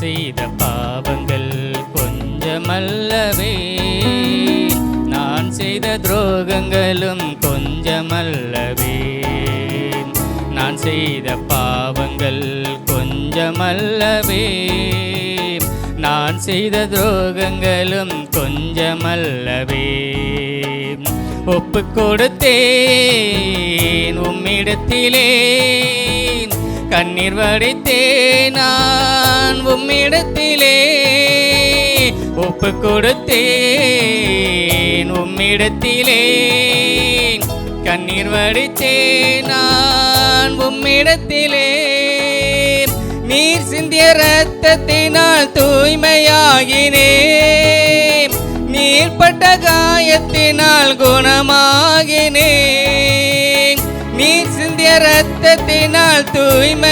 செய்த பாவங்கள் கொஞ்சமல்லவே. நான் செய்த துரோகங்களும் கொஞ்சமல்லவே. நான் செய்த பாவங்கள் கொஞ்சமல்லவே. நான் செய்த துரோகங்களும் கொஞ்சமல்லவே. ஒப்பு கொடுத்தேன் உம்மிடத்திலே. கண்ணீர் வடித்தேன் நான். உம்மிடத்திலே ஒப்பு கொடுத்தேன் உம்மிடத்திலே கண்ணீர் வடித்தேன் நான் உம்மிடத்திலே. நீர் சிந்திய ரத்தத்தினால் தூய்மையாகினே நீர் பட்ட காயத்தினால் குணமாகினேன் நீர் சிந்திய ரத்தத்தினால் தூய்மையாகினேன்.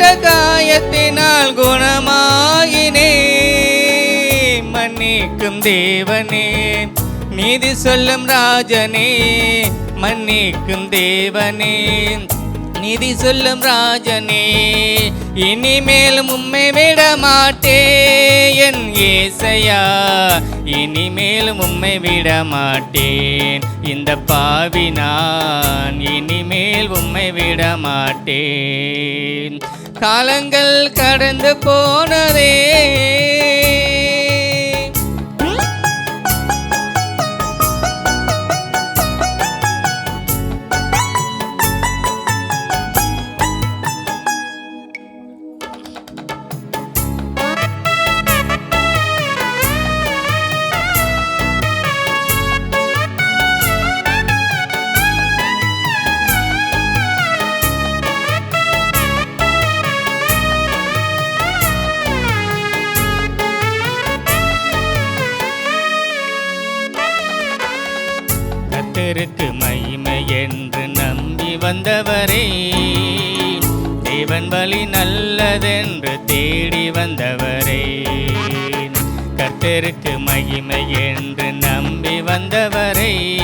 பட்ட காயத்தினால் குணமாயினே. மன்னிக்கும் தேவனே நீதி சொல்லும் ராஜனே மன்னிக்கும் தேவனே. நிதி சொல்லும் ராஜனே இனிமேலும் உம்மை விட மாட்டேன் என் ஏசையா. இனிமேலும் உம்மை விட மாட்டேன் இந்த பாவி நான். இனிமேல் உம்மை விட மாட்டேன் காலங்கள் கடந்து போனதே. கர்த்தருக்கு மகிமை என்று நம்பி வந்தவரே. தேவன் வழி நல்லதென்று தேடி வந்தவரே. கர்த்தருக்கு மகிமை என்று நம்பி வந்தவரே.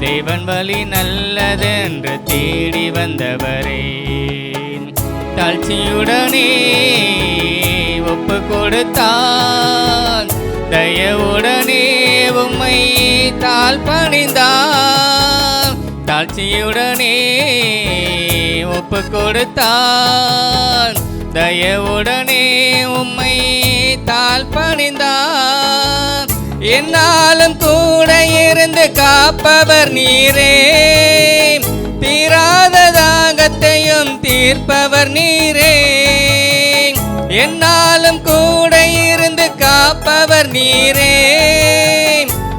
தேவன் வழி நல்லதென்று தேடி வந்தவரே. தாழ்ச்சியுடனே ஒப்பு கொடுத்தான். தயவுடனே உம்மை தாழ் பணிந்தான் தாழ்ச்சியுடனே ஒப்பு கொடுத்தான் தயவுடனே உம்மை தாழ் பணிந்தான் என்னாலும் கூட இருந்து காப்பவர் நீரே. தீராத தாகத்தையும் தீர்ப்பவர் நீரே. என்னாலும் கூட காப்பவர் நீரே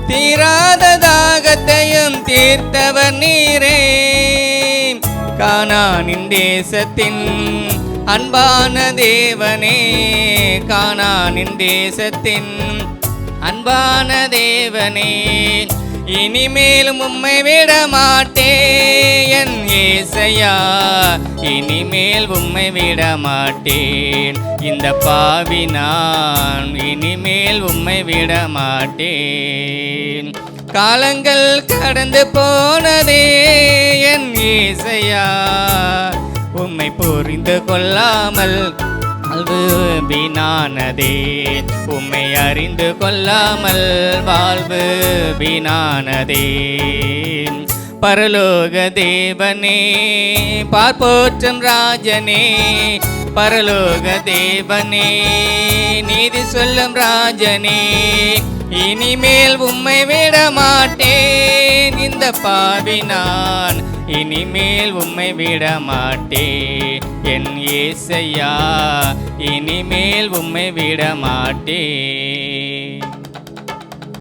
தீராத தாகத்தையும் தீர்த்தவர் நீரே காணானின் தேசத்தின் அன்பான தேவனே. காணானின் தேசத்தின் அன்பான தேவனே. இனிமேலும் உம்மை விட மாட்டேன் ஏசையா. இனிமேல் உம்மை விட மாட்டேன். இந்த பாவி நான் இனிமேல் உம்மை விட மாட்டேன் காலங்கள் கடந்து போனதே என் இசையா உம்மை புரிந்து கொள்ளாமல் வாழ்வு வீணானதே உம்மை அறிந்து கொள்ளாமல் வாழ்வு வீணானதே பரலோக தேவனே பார்ப்போற்றும் ராஜனே பரலோக தேவனே நீதி சொல்லும் ராஜனே இனிமேல் உம்மை விட மாட்டேன் இந்த பாவி நான் இனிமேல் உம்மை விட மாட்டேன் என் ஏசையா இனிமேல் உம்மை விட மாட்டேன்